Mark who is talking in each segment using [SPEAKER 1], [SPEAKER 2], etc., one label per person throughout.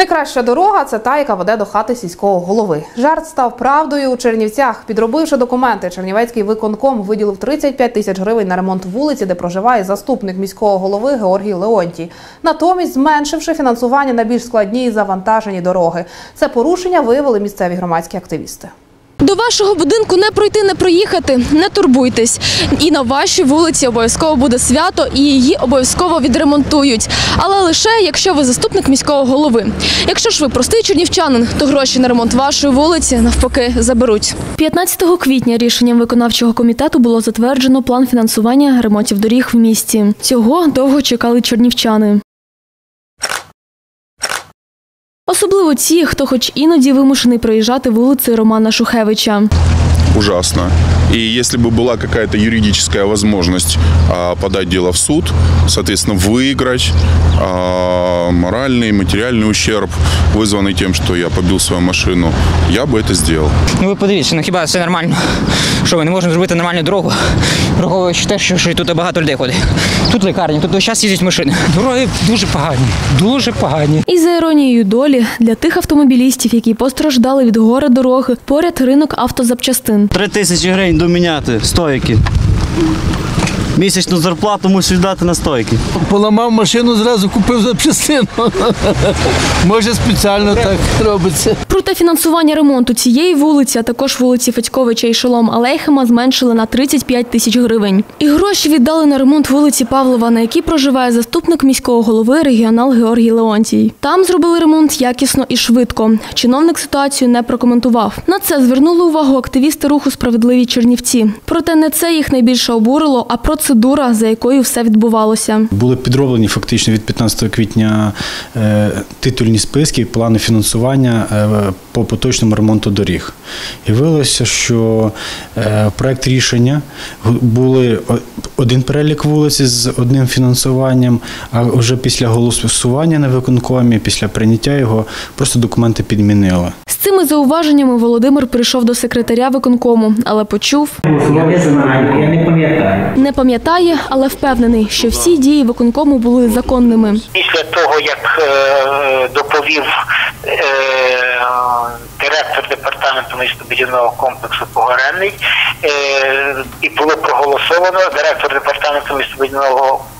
[SPEAKER 1] Найкраща дорога це та, яка веде до хати сільського голови. Жарт став правдою у Чернівцях. Підробивши документи, Чернівецький виконком виділив 35 тисяч гривень на ремонт вулиці, де проживає заступник міського голови Георгій Леонтій. Натомість зменшивши фінансування на більш складні і завантажені дороги. Це порушення виявили місцеві громадські активісти.
[SPEAKER 2] До вашого будинку не пройти, не проїхати. Не турбуйтесь. І на вашій вулиці обов'язково буде свято, і її обов'язково відремонтують. Але лише якщо ви заступник міського голови. Якщо ж ви простий чернівчанин, то гроші на ремонт вашої вулиці навпаки заберуть. 15 квітня рішенням виконавчого комітету було затверджено план фінансування ремонтів доріг в місті. Цього довго чекали чернівчани. Особливо ті, хто хоч іноді вимушений проїжджати вулицею Романа Шухевича
[SPEAKER 3] ужасно. И если бы была какая-то юридическая возможность а, подать дело в суд, соответственно, выиграть а, моральный, материальный ущерб, вызванный тем, что я побил свою машину, я бы это сделал.
[SPEAKER 4] Ну ви подивіться, ну хіба це нормально? Що ми не можемо зробити нормальну дорогу, враховуючи те, що, що тут багато людей ходить. Тут лікарня, тут весь час їздять машини.
[SPEAKER 5] Дороги дуже погані, дуже погані.
[SPEAKER 2] І за іронією долі для тих автомобілістів, які постраждали від гори дороги, поряд ринок автозапчастин.
[SPEAKER 6] Три тисячі гривень доміняти стойки. Місячну зарплату мусиш дати на стойки.
[SPEAKER 7] Поламав машину, зразу купив запчастину. Може, спеціально так робиться.
[SPEAKER 2] Проте фінансування ремонту цієї вулиці, а також вулиці Федьковича і Шолом Алейхема зменшили на 35 тисяч гривень. І гроші віддали на ремонт вулиці Павлова, на якій проживає заступник міського голови регіонал Георгій Леонтій. Там зробили ремонт якісно і швидко. Чиновник ситуацію не прокоментував. На це звернули увагу активісти руху Справедливі Чернівці. Проте не це їх найбільше обурило, а процедура, за якою все відбувалося.
[SPEAKER 8] Були підроблені фактично від 15 квітня е, титульні списки, плани фінансування е, по поточному ремонту доріг. І виявилося, що е, проект рішення були один перелік вулиць з одним фінансуванням, а вже після голосування на виконкомі, після прийняття його, просто документи підмінили.
[SPEAKER 2] З цими зауваженнями Володимир прийшов до секретаря виконкому, але почув,
[SPEAKER 9] Я не знаю, я не пам'ятаю.
[SPEAKER 2] не пам'ятає, але впевнений, що всі дії виконкому були законними.
[SPEAKER 10] після того, як е, доповів е, директор департаменту містобудівного комплексу Погоренний, і було проголосовано, директор департаменту містобудівного е,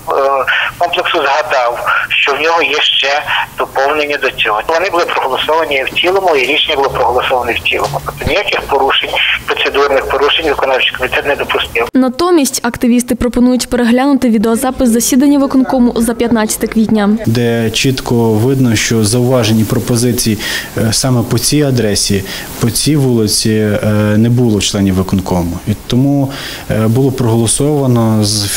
[SPEAKER 10] комплексу згадав, що в нього є ще доповнення до цього. Вони були проголосовані в цілому, і рішення було проголосоване в цілому. Тобто ніяких порушень, процедурних порушень виконавчий комітет не допустив.
[SPEAKER 2] Натомість активісти пропонують переглянути відеозапис засідання виконкому за 15 квітня.
[SPEAKER 8] де чітко видно, що зауважень і пропозицій е, саме по цій адресі, по цій вулиці е, не було членів виконкому. І тому е, було проголосовано з-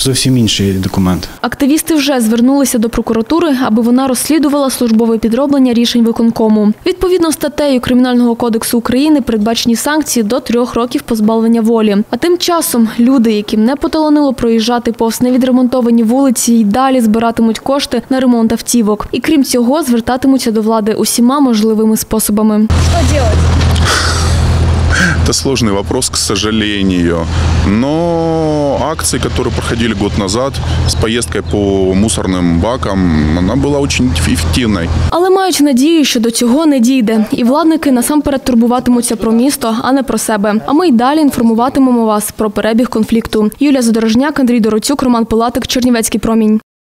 [SPEAKER 8] зовсім інший документ.
[SPEAKER 2] Активісти вже звернулися до прокуратури, аби вона розслідувала службове підроблення рішень виконкому. Відповідно статтею Кримінального кодексу України передбачені санкції до трьох років позбавлення волі. А тим часом люди, яким не поталанило проїжджати повз невідремонтовані вулиці, й далі збиратимуть кошти на ремонт автівок. І крім цього, звертатимуться до влади усіма можливими способами.
[SPEAKER 3] Это сложный вопрос, к сожалению. Но акции, которые проходили год назад с поездкой по мусорным бакам, она была очень эффективной.
[SPEAKER 2] Але мають надію, що до цього не дійде, і владники насамперед турбуватимуться про місто, а не про себе. А ми й далі інформуватимемо вас про перебіг конфлікту. Юлія Задорожняк, Андрій Дороцюк, Роман Пилатик, Чернівецький промінь.